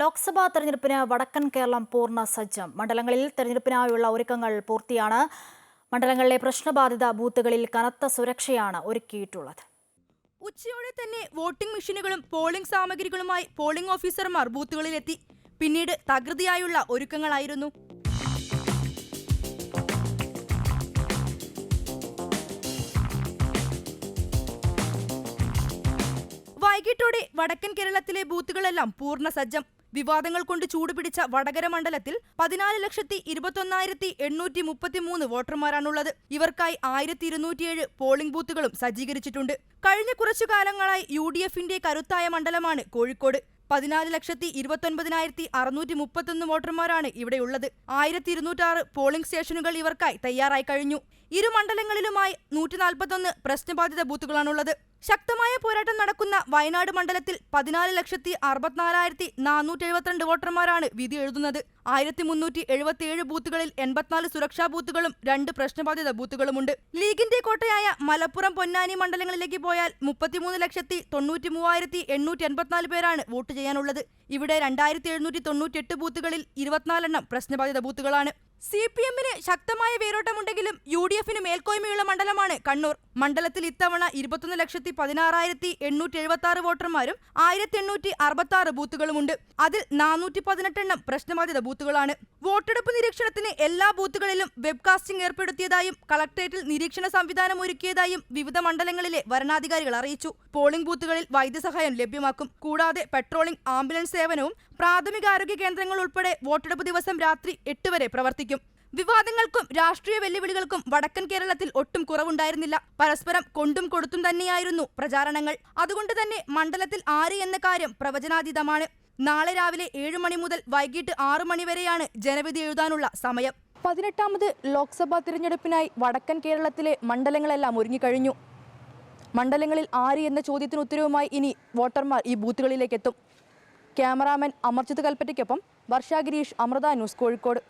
ലോക്സഭാ തെരഞ്ഞെടുപ്പിന് വടക്കൻ കേരളം പൂർണ സജ്ജം. മണ്ഡലങ്ങളിൽ തെരഞ്ഞെടുപ്പിനായുള്ള ഒരുക്കങ്ങൾ പൂർത്തിയാണ്. മണ്ഡലങ്ങളിലെ പ്രശ്നബാധിത ബൂത്തുകളിൽ കനത്ത സുരക്ഷയാണ് ഒരുക്കിയിട്ടുള്ളത്. ഉച്ചയോടെ തന്നെ വോട്ടിംഗ് മെഷീനുകളും പോളിംഗ് സാമഗ്രികളുമായി പോളിംഗ് ഓഫീസർമാർ ബൂത്തുകളിലെത്തി. പിന്നീട് തകൃതിയായുള്ള ഒരുക്കങ്ങളായിരുന്നു. വൈകിട്ടോടെ വടക്കൻ കേരളത്തിലെ ബൂത്തുകളെല്ലാം പൂർണ സജ്ജം. വിവാദങ്ങൾ കൊണ്ട് ചൂടുപിടിച്ച വടകര മണ്ഡലത്തിൽ പതിനാല് ലക്ഷത്തി ഇരുപത്തൊന്നായിരത്തി എണ്ണൂറ്റി മുപ്പത്തിമൂന്ന് വോട്ടർമാരാണുള്ളത്. ഇവർക്കായി ആയിരത്തി ഇരുന്നൂറ്റിയേഴ് പോളിംഗ് ബൂത്തുകളും സജ്ജീകരിച്ചിട്ടുണ്ട്. കഴിഞ്ഞ കുറച്ചു കാലങ്ങളായി യു ഡി എഫിന്റെ കരുത്തായ മണ്ഡലമാണ് കോഴിക്കോട്. പതിനാല് ലക്ഷത്തി ഇരുപത്തൊൻപതിനായിരത്തി അറുന്നൂറ്റി മുപ്പത്തൊന്ന് വോട്ടർമാരാണ് ഇവിടെയുള്ളത്. ആയിരത്തി ഇരുന്നൂറ്റാറ് പോളിംഗ് സ്റ്റേഷനുകൾ ഇവർക്കായി തയ്യാറായി കഴിഞ്ഞു. ഇരു മണ്ഡലങ്ങളിലുമായി നൂറ്റി നാൽപ്പത്തൊന്ന് പ്രശ്നബാധിത ബൂത്തുകളാണുള്ളത്. ശക്തമായ പോരാട്ടം നടക്കുന്ന വയനാട് മണ്ഡലത്തിൽ പതിനാല് ലക്ഷത്തി അറുപത്തിനാലായിരത്തി നാനൂറ്റി എഴുപത്തിരണ്ട് വോട്ടർമാരാണ് വിധി എഴുതുന്നത്. ആയിരത്തി മുന്നൂറ്റി എഴുപത്തിയേഴ് ബൂത്തുകളിൽ എൺപത്തിനാല് സുരക്ഷാ ബൂത്തുകളും രണ്ട് പ്രശ്നബാധിത ബൂത്തുകളുമുണ്ട്. ലീഗിന്റെ കോട്ടയായ മലപ്പുറം പൊന്നാനി മണ്ഡലങ്ങളിലേക്ക് പോയാൽ മുപ്പത്തിമൂന്ന് ലക്ഷത്തി തൊണ്ണൂറ്റി മൂവായിരത്തി എണ്ണൂറ്റി എൺപത്തിനാല് പേരാണ് വോട്ട് ചെയ്യാനുള്ളത്. ഇവിടെ രണ്ടായിരത്തി എഴുന്നൂറ്റി തൊണ്ണൂറ്റി എട്ട് ബൂത്തുകളിൽ ഇരുപത്തിനാലെണ്ണം പ്രശ്നബാധിത ബൂത്തുകളാണ്. സി പി എമ്മിന് ശക്തമായ വേരോട്ടമുണ്ടെങ്കിലും യു ഡി എഫിന് മേൽക്കോയ്മയുള്ള മണ്ഡലമാണ് കണ്ണൂർ. മണ്ഡലത്തിൽ ഇത്തവണ ഇരുപത്തൊന്ന് ലക്ഷത്തി പതിനാറായിരത്തി എണ്ണൂറ്റി എഴുപത്തി ആറ് വോട്ടർമാരും ആയിരത്തി എണ്ണൂറ്റി അറുപത്തി ആറ് ബൂത്തുകളുമുണ്ട്. അതിൽ നാനൂറ്റി പതിനെട്ടെണ്ണം പ്രശ്നബാധിത ബൂത്തുകളാണ്. വോട്ടെടുപ്പ് നിരീക്ഷണത്തിന് എല്ലാ ബൂത്തുകളിലും വെബ്കാസ്റ്റിംഗ് ഏർപ്പെടുത്തിയതായും കളക്ടറേറ്റിൽ നിരീക്ഷണ സംവിധാനം ഒരുക്കിയതായും വിവിധ മണ്ഡലങ്ങളിലെ വരണാധികാരികൾ അറിയിച്ചു. പോളിംഗ് ബൂത്തുകളിൽ വൈദ്യസഹായം ലഭ്യമാക്കും. കൂടാതെ പെട്രോളിംഗ് ആംബുലൻസ് സേവനവും പ്രാഥമികാരോഗ്യ കേന്ദ്രങ്ങൾ ഉൾപ്പെടെ വോട്ടെടുപ്പ് ദിവസം രാത്രി എട്ട് വരെ പ്രവർത്തിക്കും. വിവാദങ്ങൾക്കും രാഷ്ട്രീയ വെല്ലുവിളികൾക്കും വടക്കൻ കേരളത്തിൽ ഒട്ടും കുറവുണ്ടായിരുന്നില്ല. പരസ്പരം കൊണ്ടും കൊടുത്തും തന്നെയായിരുന്നു പ്രചാരണങ്ങൾ. അതുകൊണ്ട് തന്നെ മണ്ഡലത്തിൽ ആര് എന്ന കാര്യം പ്രവചനാതീതമാണ്. നാളെ രാവിലെ ഏഴ് മണി മുതൽ വൈകിട്ട് ആറു മണി വരെയാണ് ജനവിധി എഴുതാനുള്ള സമയം. പതിനെട്ടാമത് ലോക്സഭാ തിരഞ്ഞെടുപ്പിനായി വടക്കൻ കേരളത്തിലെ മണ്ഡലങ്ങളെല്ലാം ഒരുങ്ങിക്കഴിഞ്ഞു. മണ്ഡലങ്ങളിൽ ആര് എന്ന ചോദ്യത്തിന് ഉത്തരവുമായി ഇനി വോട്ടർമാർ ഈ ബൂത്തുകളിലേക്ക് എത്തും ക്യാമറാമാൻ അമർജിത് കൽപ്പറ്റയ്ക്കൊപ്പം വർഷാഗിരീഷ് അമൃത ന്യൂസ് കോഴിക്കോട്.